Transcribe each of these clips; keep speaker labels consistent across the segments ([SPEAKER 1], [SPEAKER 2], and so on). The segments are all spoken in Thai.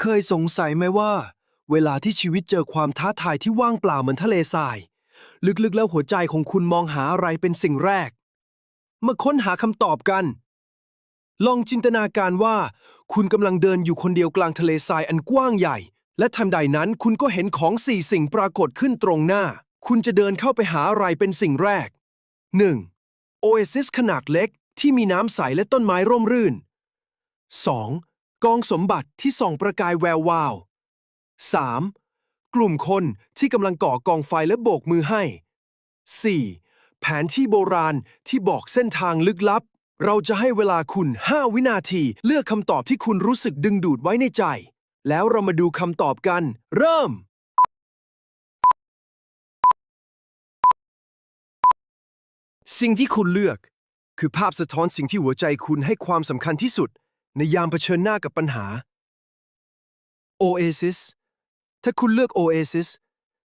[SPEAKER 1] เคยสงสัยไหมว่า เวลาที่ชีวิตเจอความท้าทายที่ว่างเปล่าเหมือนทะเลทราย ลึกๆแล้วหัวใจของคุณมองหาอะไรเป็นสิ่งแรก มาค้นหาคำตอบกัน ลองจินตนาการว่า คุณกำลังเดินอยู่คนเดียวกลางทะเลทรายอันกว้างใหญ่ และทันใดนั้นคุณก็เห็นของสี่สิ่งปรากฏขึ้นตรงหน้า คุณจะเดินเข้าไปหาอะไรเป็นสิ่งแรก 1. โอเอซิสขนาดเล็กที่มีน้ำใสและต้นไม้ร่มรื่น 2. กองสมบัติที่ส่องประกายแวววาว 3. กลุ่มคนที่กำลังก่อกองไฟและโบกมือให้ 4. แผนที่โบราณที่บอกเส้นทางลึกลับ เราจะให้เวลาคุณ 5 วินาทีเลือกคำตอบที่คุณรู้สึกดึงดูดไว้ในใจ แล้วเรามาดูคำตอบกัน เริ่มสิ่งที่คุณเลือก คือภาพสะท้อนสิ่งที่หัวใจคุณให้ความสำคัญที่สุด ในยามเผชิญหน้ากับปัญหา Oasis ถ้าคุณเลือก Oasis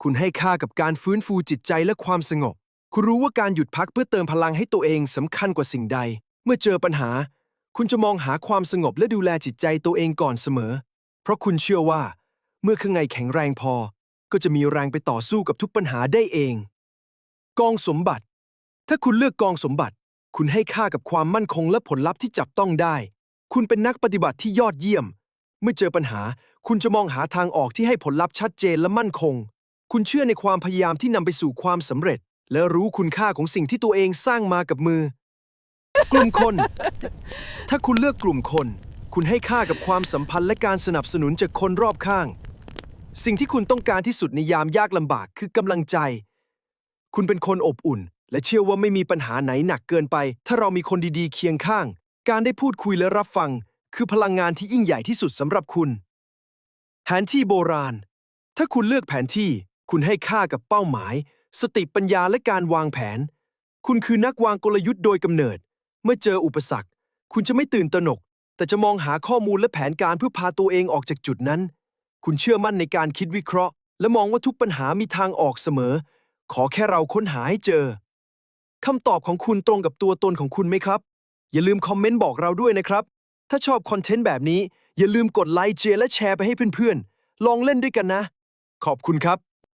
[SPEAKER 1] คุณให้ค่ากับการฟื้นฟูจิตใจและความสงบ คุณรู้ว่าการหยุดพักเพื่อเติมพลังให้ตัวเองสำคัญกว่าสิ่งใด เมื่อเจอปัญหา คุณจะมองหาความสงบและดูแลจิตใจตัวเองก่อนเสมอ เพราะคุณเชื่อว่า เมื่อข้างในแข็งแรงพอ ก็จะมีแรงไปต่อสู้กับทุกปัญหาได้เอง กองสมบัติ ถ้าคุณเลือกกองสมบัติ คุณให้ค่ากับความมั่นคงและผลลัพธ์ที่จับต้องได้ คุณเป็นนักปฏิบัติที่ยอดเยี่ยม เมื่อเจอปัญหา คุณจะมองหาทางออกที่ให้ผลลัพธ์ชัดเจนและมั่นคง คุณเชื่อในความพยายามที่นำไปสู่ความสำเร็จ และรู้คุณค่าของสิ่งที่ตัวเองสร้างมากับมือ กลุ่มคน ถ้าคุณเลือกกลุ่มคน คุณให้ค่ากับความสัมพันธ์และการสนับสนุนจากคนรอบข้าง สิ่งที่คุณต้องการที่สุดในยามยากลำบากคือกำลังใจ คุณเป็นคนอบอุ่น และเชื่อว่าไม่มีปัญหาไหนหนักเกินไป ถ้าเรามีคนดีๆ เคียงข้าง การได้พูดคุยและรับฟัง คือพลังงานที่ยิ่งใหญ่ที่สุดสำหรับคุณ แผนที่โบราณ ถ้าคุณเลือกแผนที่ คุณให้ค่ากับเป้าหมาย สติปัญญาและการวางแผน คุณคือนักวางกลยุทธ์โดยกำเนิด เมื่อเจออุปสรรค คุณจะไม่ตื่นตระหนก แต่จะมองหาข้อมูลและแผนการเพื่อพาตัวเองออกจากจุดนั้น คุณเชื่อมั่นในการคิดวิเคราะห์ และมองว่าทุกปัญหามีทางออกเสมอ ขอแค่เราค้นหาให้เจอคำตอบของคุณตรงกับตัวตนของคุณไหมครับ อย่าลืมคอมเมนต์บอกเราด้วยนะครับ ถ้าชอบคอนเทนต์แบบนี้ อย่าลืมกดไลค์เจและแชร์ไปให้เพื่อนๆ ลองเล่นด้วยกันนะ ขอบคุณครับ